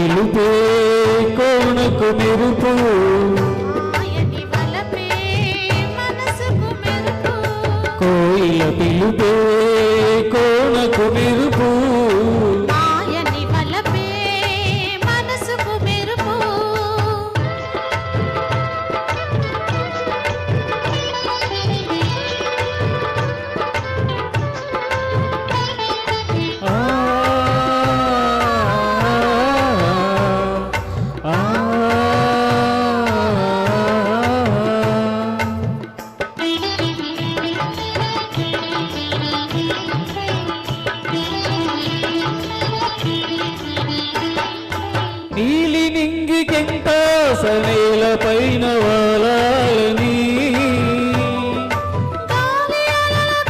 పిలుపే కోణకు మెరుపు. కోయిల పిలుపే కోణకు మెరుపు.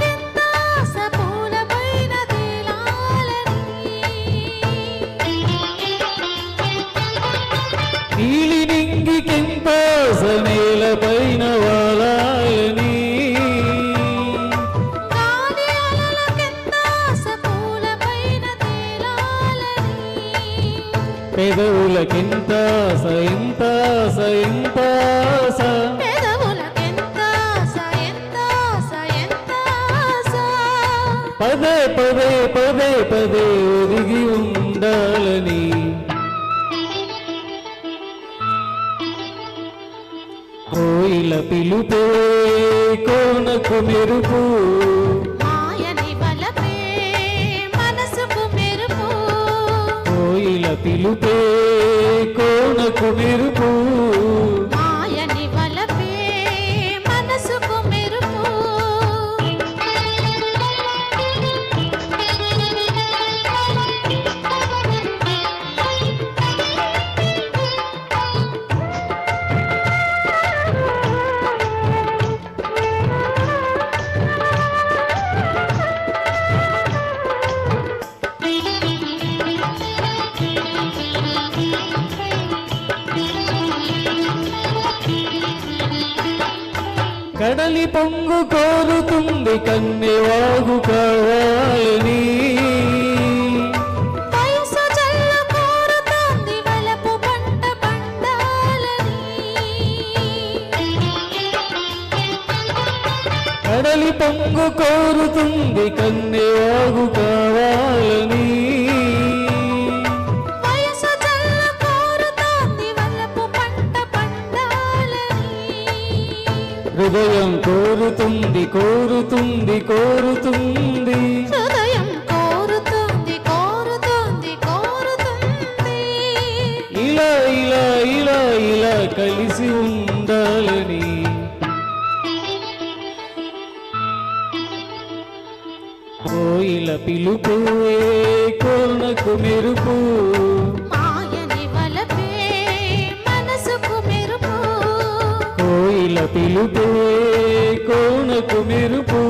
కింద సపూల పైన తేలాలని. నీలి నింగికెంత సనేల పెదవులకెంత సయింత సయింత పదే పదే పదే పదే ఒదిగి ఉండాలని. కోయిల పిలుపే కోనకు మెరుపు కోయిల పిలుపే కోనకు మెరుపు కడలి పొంగు కోరుతుంది కావాలని. వలపు పంట పండాలని. కడలి పొంగు కోరుతుంది కన్నెవాగు కావాలని. హృదయం కోరుతుంది కోరుతుంది కోరుతుంది. హృదయం కోరుతుంది కోరుతుంది కోరుతుంది. ఇలా ఇలా ఇలా ఇలా కలిసి ఉండాలని. కోయిల పిలుపు కోనకు మెరుపు. పిలుపే కోణకు మెరుపు.